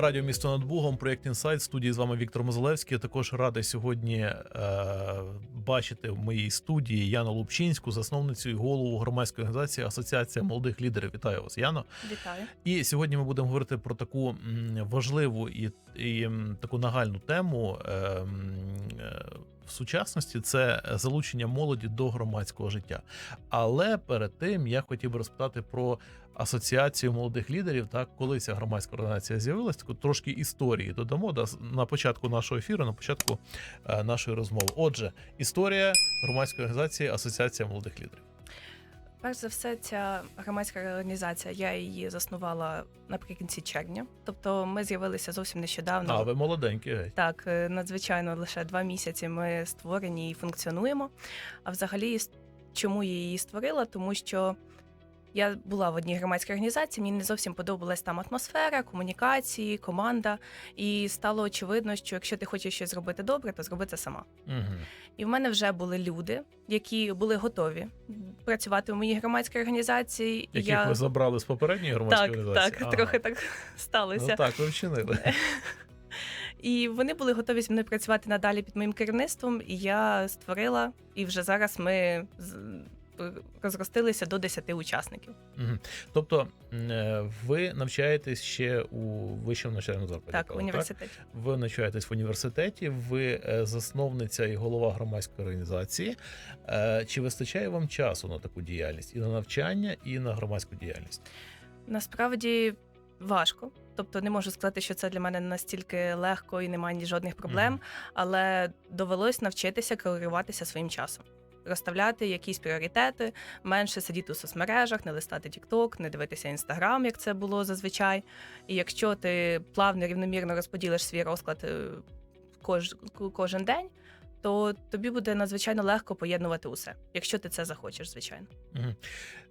На радіо місто над Бугом, проєкт Інсайт. Студії з вами Віктор Мозалевський. Я також радий сьогодні е, бачити в моїй студії Яну Лупчинську, засновницю і голову громадської організації Асоціація молодих лідерів. Вітаю вас, Яно. Вітаю. І сьогодні ми будемо говорити про таку важливу і, і таку нагальну тему е, е, сучасності це залучення молоді до громадського життя. Але перед тим я хотів би розпитати про асоціацію молодих лідерів. Так, коли ця громадська організація з'явилась, трошки історії додамо да, на початку нашого ефіру, на початку е, нашої розмови. Отже, історія громадської організації Асоціація молодих лідерів. Перш за все, ця громадська організація, я її заснувала наприкінці червня. Тобто ми з'явилися зовсім нещодавно. А ви молоденькі. Так, е, надзвичайно лише два місяці ми створені і функціонуємо. А взагалі, чому я її створила? Тому що я була в одній громадській організації, мені не зовсім подобалась там атмосфера, комунікації, команда. І стало очевидно, що якщо ти хочеш щось зробити добре, то зроби це сама. Угу. І в мене вже були люди, які були готові працювати в моїй громадській організації. Яких ви забрали з попередньої громадської так, організації? так, Ага. трохи так сталося. Ну так, ви вчинили. І вони були готові зі мною працювати надалі під моїм керівництвом. І я створила, і вже зараз ми з- розростилися до 10 учасників. Мгм. Тобто е, ви навчаєтесь ще у вищому навчальному закладі? Так, в університеті. Ви навчаєтесь в університеті, ви е, засновниця і голова громадської організації. Е, Чи вистачає вам часу на таку діяльність і на навчання, і на громадську діяльність? Насправді важко. Тобто не можу сказати, що це для мене настільки легко і немає ні жодних проблем, Мгм. але довелось навчитися керуватися своїм часом. Розставляти якісь пріоритети, менше сидіти у соцмережах, не листати TikTok, не дивитися Інстаграм, як це було зазвичай. І якщо ти плавно рівномірно розподілиш свій розклад е, кож, кожен день, то тобі буде надзвичайно легко поєднувати усе, якщо ти це захочеш, звичайно.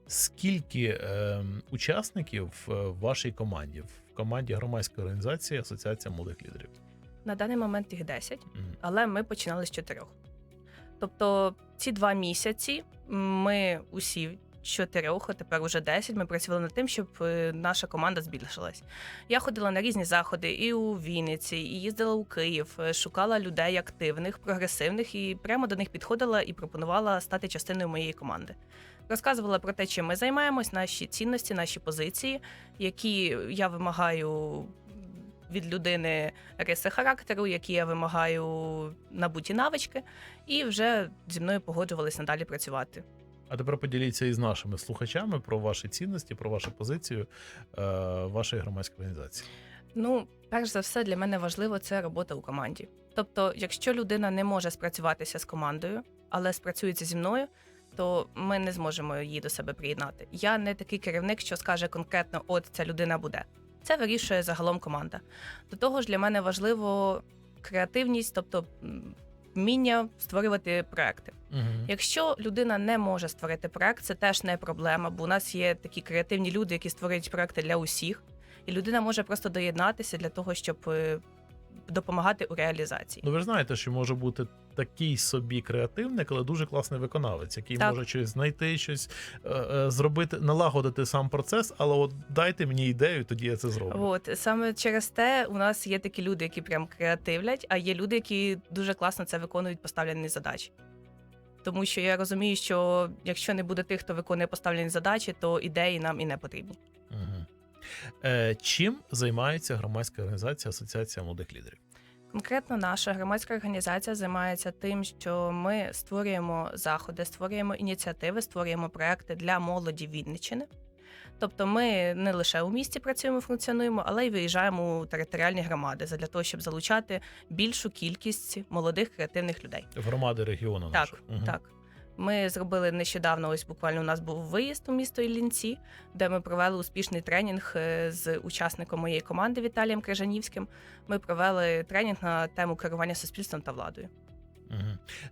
Скільки е, учасників в вашій команді, в команді громадської організації Асоціація молодих лідерів? На даний момент їх 10. Мгм. але ми починали з чотирьох. Тобто ці два місяці ми усі чотирьох, а тепер уже 10, ми працювали над тим, щоб е, наша команда збільшилась. Я ходила на різні заходи і у Вінниці, і їздила у Київ, е, шукала людей активних, прогресивних, і прямо до них підходила і пропонувала стати частиною моєї команди. Розказувала про те, чим ми займаємось, наші цінності, наші позиції, які я вимагаю від людини риси характеру, які я вимагаю набуті навички, і вже зі мною погоджувались надалі працювати. А тепер поділіться із нашими слухачами про ваші цінності, про вашу позицію е, вашої громадської організації. Ну, перш за все, для мене важливо це робота у команді. Тобто, якщо людина не може спрацюватися з командою, але спрацюється зі мною, то ми не зможемо її до себе приєднати. Я не такий керівник, що скаже конкретно, от ця людина буде. Це вирішує загалом команда. До того ж, для мене важливо креативність, тобто вміння створювати проекти. Угу. Якщо людина не може створити проект, це теж не проблема, бо у нас є такі креативні люди, які створюють проекти для усіх, і людина може просто доєднатися для того, щоб е, допомагати у реалізації. Ну, ви ж знаєте, що може бути такий собі креативник, але дуже класний виконавець, який Так. може щось знайти, щось е, е, зробити, налагодити сам процес, але от дайте мені ідею, тоді я це зроблю. От саме через те у нас є такі люди, які прям креативлять, а є люди, які дуже класно це виконують поставлені задачі. Тому що я розумію, що якщо не буде тих, хто виконує поставлені задачі, то ідеї нам і не потрібні. Угу. Е, чим займається громадська організація Асоціація молодих лідерів? Конкретно наша громадська організація займається тим, що ми створюємо заходи, створюємо ініціативи, створюємо проекти для молоді Вінниччини. Тобто ми не лише у місті працюємо, функціонуємо, але й виїжджаємо у територіальні громади для того, щоб залучати більшу кількість молодих креативних людей. Громади регіону Так, нашого. Так. Ми зробили нещодавно. Ось буквально у нас був виїзд у місто Іллінці, де ми провели успішний тренінг е, з учасником моєї команди Віталієм Крижанівським. Ми провели тренінг на тему керування суспільством та владою. Угу.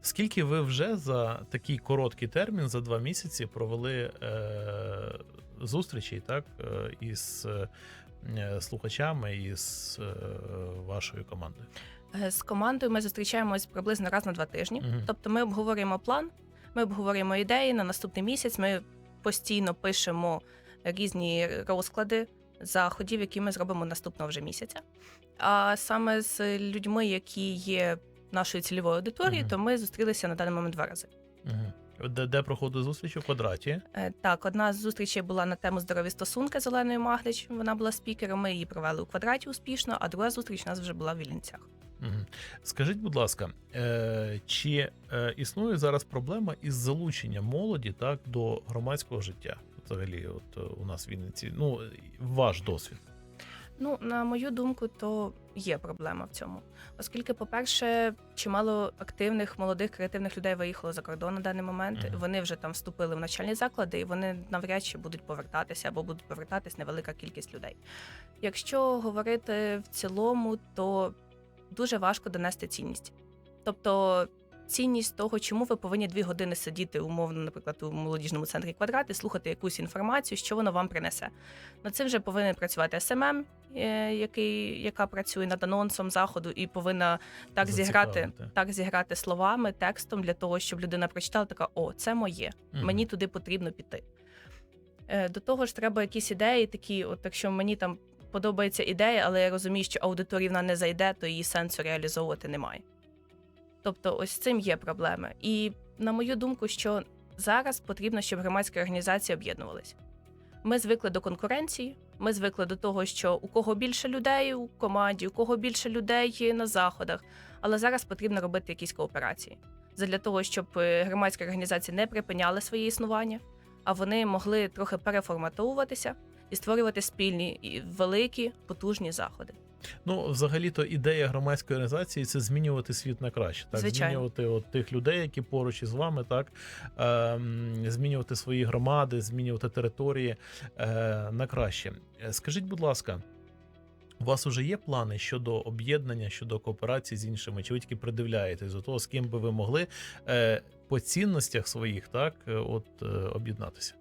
Скільки ви вже за такий короткий термін, за два місяці, провели е, зустрічей так, е, із е, слухачами, із е, вашою командою? Е, З командою ми зустрічаємось приблизно раз на два тижні. Мгм. Тобто ми обговорюємо план, ми обговорюємо ідеї на наступний місяць. Ми постійно пишемо різні розклади заходів, які ми зробимо наступного вже місяця. А саме з людьми, які є нашою цільовою аудиторією, Мгм. то ми зустрілися на даний момент два рази. Мгм. Де, де проходить зустріч у квадраті? Е, Так, одна з зустрічей була на тему здорові стосунки з Оленою Маглич. Вона була спікером. Ми її провели у квадраті успішно, а друга зустріч у нас вже була в Вільнянцях. Скажіть, будь ласка, е, чи е, існує зараз проблема із залученням молоді так до громадського життя? Взагалі, от е, у нас в Вінниці, ну ваш досвід. Ну, на мою думку, то є проблема в цьому. Оскільки, по-перше, чимало активних молодих креативних людей виїхало за кордон на даний момент. Мгм. Вони вже там вступили в навчальні заклади, і вони навряд чи будуть повертатися або будуть повертатись невелика кількість людей. Якщо говорити в цілому, то дуже важко донести цінність. Тобто цінність того, чому ви повинні дві години сидіти умовно, наприклад, у молодіжному центрі квадрат і слухати якусь інформацію, що воно вам принесе. Над цим вже повинен працювати СММ, е, який, яка працює над анонсом заходу, і повинна так зіграти, так зіграти словами, текстом для того, щоб людина прочитала така: о, це моє, мені туди потрібно піти. Е, До того ж, треба якісь ідеї, такі, от якщо мені там подобається ідея, але я розумію, що аудиторії вона не зайде, то її сенсу реалізовувати немає. Тобто, ось цим є проблеми. І на мою думку, що зараз потрібно, щоб громадські організації об'єднувалися. Ми звикли до конкуренції, ми звикли до того, що у кого більше людей у команді, у кого більше людей на заходах. Але зараз потрібно робити якісь кооперації задля того, щоб е, громадські організації не припиняли своє існування, а вони могли трохи переформатовуватися і створювати спільні і великі потужні заходи. Ну, взагалі-то ідея громадської організації це змінювати світ на краще. Так, Звичайно. змінювати от тих людей, які поруч із вами, так ем, змінювати свої громади, змінювати території е, на краще. Е, Скажіть, будь ласка. У вас вже є плани щодо об'єднання, щодо кооперації з іншими? Чи ви тільки придивляєтесь до того, з ким би ви могли е, по цінностях своїх так е, от е, об'єднатися?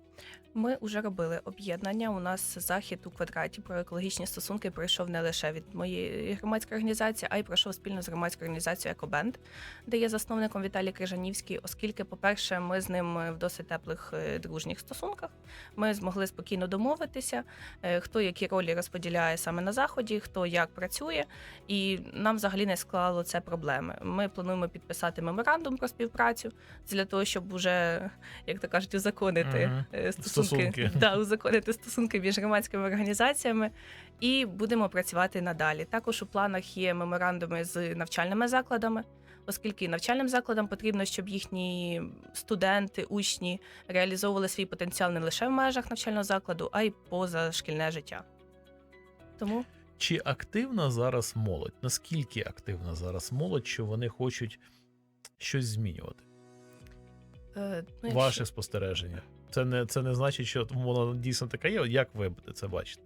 Ми вже робили об'єднання. У нас захід у квадраті про екологічні стосунки пройшов не лише від моєї громадської організації, а й пройшов спільно з громадською організацією Екобенд, де є засновником Віталій Крижанівський. Оскільки, по-перше, ми з ним в досить теплих е, дружніх стосунках. Ми змогли спокійно домовитися, е, хто які ролі розподіляє саме на заході, хто як працює, і нам взагалі не склало це проблеми. Ми плануємо підписати меморандум про співпрацю для того, щоб уже, як то кажуть, узаконити е, стосунки, Стосунки. Да, узаконити стосунки між громадськими організаціями, і будемо працювати надалі. Також у планах є меморандуми з навчальними закладами. Оскільки навчальним закладам потрібно, щоб їхні студенти, учні реалізовували свій потенціал не лише в межах навчального закладу, а й поза шкільне життя. Тому Чи активна зараз молодь? Наскільки активна зараз молодь, що вони хочуть щось змінювати? е, ну, якщо- спостереження. Це не, це не значить, що воно дійсно таке є. Як ви це бачите?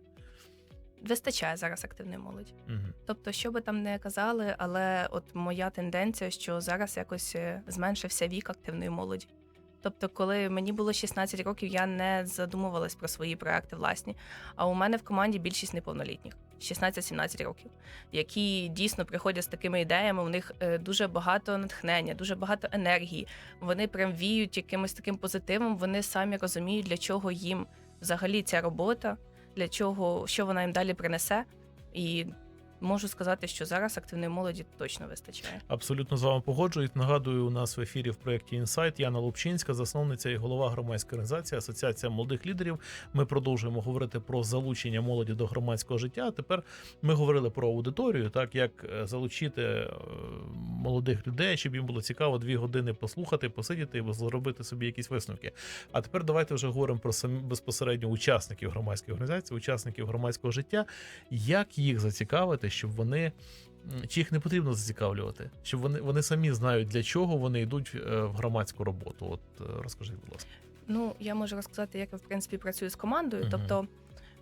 вистачає зараз активної молоді. Угу. Тобто, що би там не казали, але от моя тенденція, що зараз якось е, зменшився вік активної молоді. Тобто, коли мені було 16 років, я не задумувалась про свої проекти власні. А у мене в команді більшість неповнолітніх 16-17 років, які дійсно приходять з такими ідеями. У них е, дуже багато натхнення, дуже багато енергії. Вони прям віють якимось таким позитивом. Вони самі розуміють, для чого їм взагалі ця робота, для чого що вона їм далі принесе. І можу сказати, що зараз активної молоді точно вистачає. Абсолютно з вами погоджуюсь. Нагадую, у нас в ефірі в проєкті Інсайт Яна Лупчинська, засновниця і голова громадської організації Асоціація молодих лідерів. Ми продовжуємо говорити про залучення молоді до громадського життя. А тепер ми говорили про аудиторію, так як е, залучити е, молодих людей, щоб їм було цікаво дві години послухати, посидіти і зробити собі якісь висновки. А тепер давайте вже говоримо про самі безпосередньо учасників громадської організації, учасників громадського життя. Як їх зацікавити, щоб вони чи їх не потрібно зацікавлювати, щоб вони, вони самі знають для чого вони йдуть е, в громадську роботу. От е, розкажіть, будь ласка. Ну, я можу розказати, як я в принципі працюю з командою. Угу. Тобто,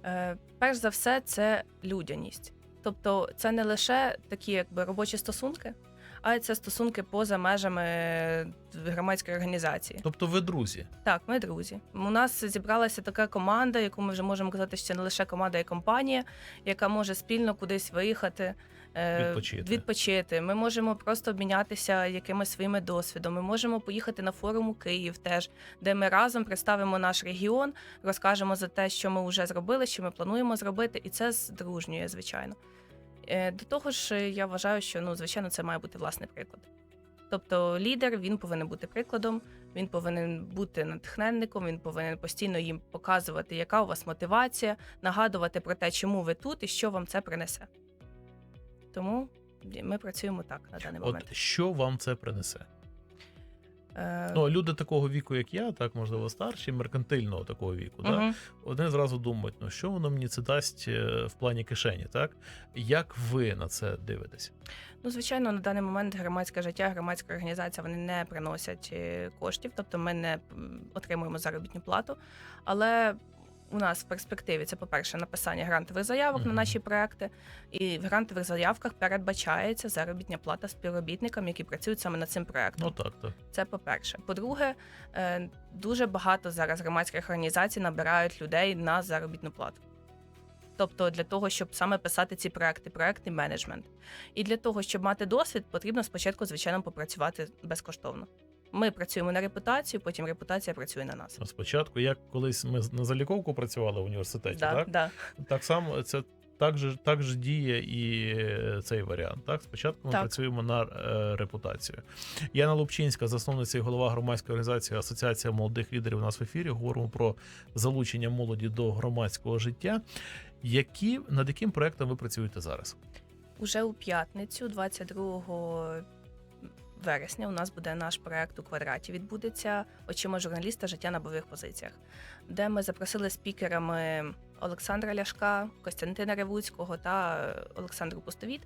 е, перш за все, це людяність. Тобто, це не лише такі якби робочі стосунки, а це стосунки поза межами е, громадської організації. Тобто ви друзі. Так, ми друзі. У нас зібралася така команда, яку ми вже можемо казати, що це не лише команда, а й компанія, яка може спільно кудись виїхати, е, Відпочити. відпочити. Ми можемо просто обмінятися якимось своїми досвідом. Ми можемо поїхати на форум у Київ, теж де ми разом представимо наш регіон, розкажемо за те, що ми вже зробили, що ми плануємо зробити, і це здружнює, звичайно. Е, До того ж, е, я вважаю, що ну, звичайно, це має бути власний приклад. Тобто лідер він повинен бути прикладом, він повинен бути натхненником, він повинен постійно їм показувати, яка у вас мотивація, нагадувати про те, чому ви тут і що вам це принесе. Тому ми працюємо так на даний момент. От що вам це принесе? Е, Ну, люди такого віку, як я, так можливо, старші, меркантильного такого віку, да? вони зразу думають, ну що воно мені це дасть е, в плані кишені, так? Як ви на це дивитесь? Ну, звичайно, на даний момент громадське життя, громадська організація вони не приносять е, коштів, тобто ми не отримуємо заробітну плату. Але у нас в перспективі це, по-перше, написання грантових заявок на наші проекти, і в грантових заявках передбачається заробітня плата співробітникам, які працюють саме над цим проектом. Ну так, так. Це по-перше. По-друге, е, дуже багато зараз громадських організацій набирають людей на заробітну плату. Тобто для того, щоб саме писати ці проекти, проектний менеджмент. І для того, щоб мати досвід, потрібно спочатку, звичайно, попрацювати безкоштовно. Ми працюємо на репутацію, потім репутація працює на нас. Спочатку, як колись ми на заліковку працювали в університеті, Да, так? да. Так само це так же, так же діє і е, цей варіант. Так, спочатку ми Так. працюємо на е, репутацію. Яна Лупчинська, засновниця і голова громадської організації Асоціація молодих лідерів. У нас в ефірі говоримо про залучення молоді до громадського життя. Які над яким проектом ви працюєте зараз? Уже у п'ятницю, 22 вересня, у нас буде наш проект у квадраті. Відбудеться очима журналіста життя на бойових позиціях, де ми запросили спікерами Олександра Ляшка, Костянтина Ревуцького та Олександру Пустовіт,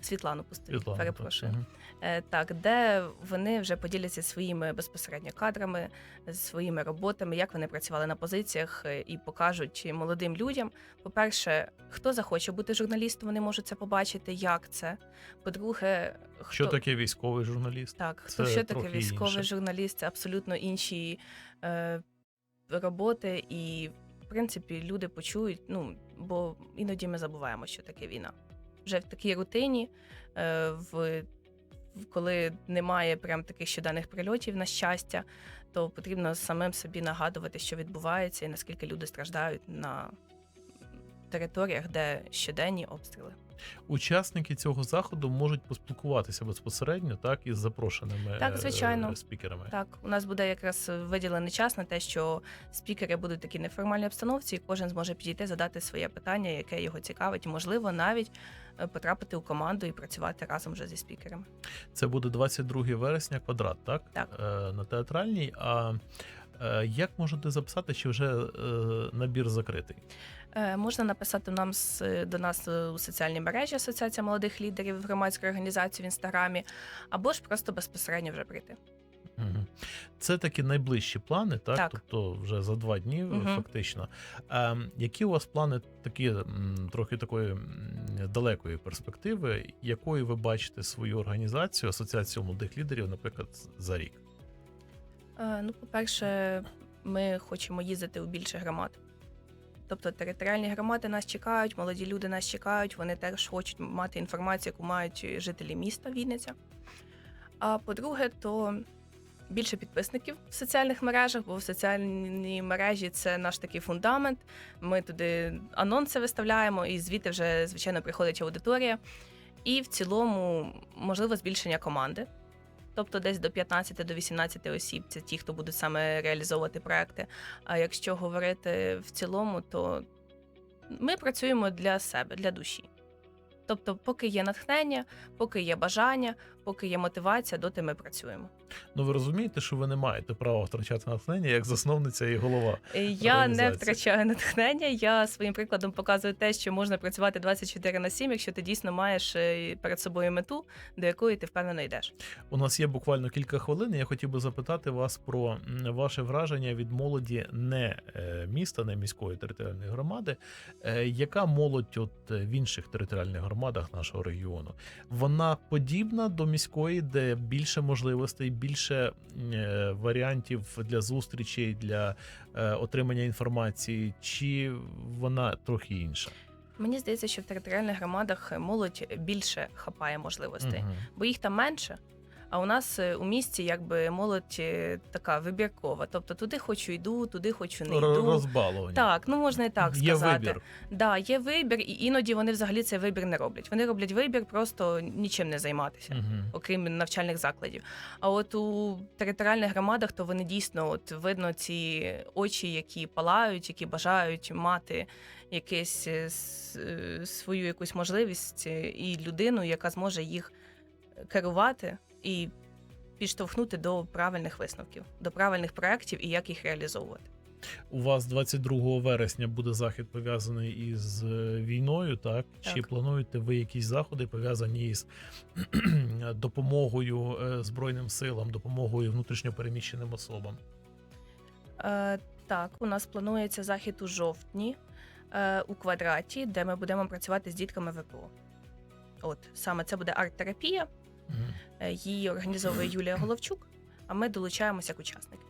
Світлану Пустовіт, Світлана, перепрошую. Мгм. Е, Так, де вони вже поділяться своїми безпосередньо кадрами, своїми роботами, як вони працювали на позиціях, е, і покажуть молодим людям. По-перше, хто захоче бути журналістом, вони можуть це побачити, як це. По-друге, хто Що таке військовий журналіст? так, Це хто що таке військовий інше. журналіст, це абсолютно інші е, роботи, і в принципі люди почують. Ну бо іноді ми забуваємо, що таке війна. Вже в такій рутині, е, в, в- коли немає прям таких щоденних прильотів на щастя, то потрібно самим собі нагадувати, що відбувається, і наскільки люди страждають на територіях, де щоденні обстріли. Учасники цього заходу можуть поспілкуватися безпосередньо, так із запрошеними Так, е, звичайно. спікерами. Так, у нас буде якраз виділений час на те, що спікери будуть в такій неформальній обстановці, і кожен зможе підійти, задати своє питання, яке його цікавить, і можливо навіть е, потрапити у команду і працювати разом вже зі спікерами. Це буде 22 вересня, квадрат, так? Так. Е, на театральній. А е, як можете записати, чи вже е, набір закритий? Е, Можна написати нам з- до нас е, у соціальній мережі Асоціація молодих лідерів громадської організації в інстаграмі, або ж просто безпосередньо вже прийти. Це такі найближчі плани, так? Так. Тобто вже за два дні Мгм. фактично. А, які у вас плани такі трохи такої далекої перспективи, якою ви бачите свою організацію, Асоціацію молодих лідерів, наприклад, за рік? Е, Ну, по-перше, ми хочемо їздити у більше громад. Тобто територіальні громади нас чекають, молоді люди нас чекають, вони теж хочуть мати інформацію, яку мають жителі міста Вінниця. А по-друге, то більше підписників в соціальних мережах, бо в соціальній мережі це наш такий фундамент. Ми туди анонси виставляємо, і звідти вже, звичайно, приходить аудиторія. І в цілому, можливо, збільшення команди. Тобто десь до 15 до 18 осіб це ті, хто будуть саме реалізовувати проекти. А якщо говорити в цілому, то ми працюємо для себе, для душі. Тобто, поки є натхнення, поки є бажання, поки є мотивація, доти ми працюємо. Ну ви розумієте, що ви не маєте права втрачати натхнення як засновниця і голова. Е, Я не втрачаю натхнення. Я своїм прикладом показую те, що можна працювати 24 на 7, якщо ти дійсно маєш е, перед собою мету, до якої ти впевнено йдеш. У нас є буквально кілька хвилин. Я хотів би запитати вас про ваше враження від молоді не е, міста, не міської територіальної громади. Яка молодь от в інших територіальних громадах нашого регіону? Вона подібна до міської, де більше можливостей, більше е, варіантів для зустрічей, для е, отримання інформації, чи вона трохи інша? Мені здається, що в територіальних громадах молодь більше хапає можливостей, угу. бо їх там менше. А у нас е, у місті якби молодь е, така вибіркова. Тобто туди хочу йду, туди хочу не йду. Розбалування. Так, ну можна і так Є сказати. вибір. Да, є вибір, і іноді вони взагалі цей вибір не роблять. Вони роблять вибір просто нічим не займатися. Мгм. окрім навчальних закладів. А от у територіальних громадах то вони дійсно от видно ці очі, які палають, які бажають мати якесь е, свою якусь можливість і людину, яка зможе їх керувати і підштовхнути до правильних висновків, до правильних проєктів і як їх реалізовувати. У вас 22 вересня буде захід пов'язаний із е, війною, так? Чи плануєте ви якісь заходи пов'язані із допомогою е, Збройним силам, допомогою внутрішньопереміщеним особам? Е, так, у нас планується захід у жовтні е, у квадраті, де ми будемо працювати з дітками ВПО. От саме це буде арт-терапія. Е, Її організовує Юлія Головчук, а ми долучаємося як учасники.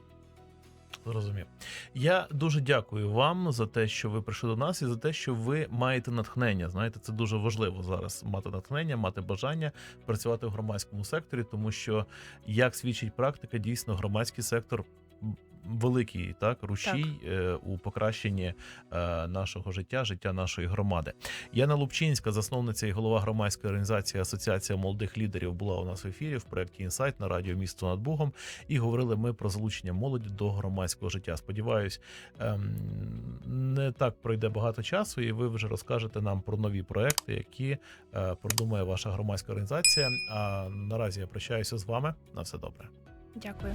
Зрозумів. Я дуже дякую вам за те, що ви прийшли до нас, і за те, що ви маєте натхнення. Знаєте, це дуже важливо зараз мати натхнення, мати бажання працювати в громадському секторі, тому що, як свідчить практика, дійсно громадський сектор. Великий так рушій е, у покращенні е, нашого життя, життя нашої громади. Яна Лупчинська, засновниця і голова громадської організації Асоціація молодих лідерів, була у нас в ефірі в проєкті Інсайт на радіо Місто над Богом. І говорили ми про залучення молоді до громадського життя. Сподіваюсь, ем, не так пройде багато часу, і ви вже розкажете нам про нові проекти, які е, продумає ваша громадська організація. А наразі я прощаюся з вами. На все добре. Дякую.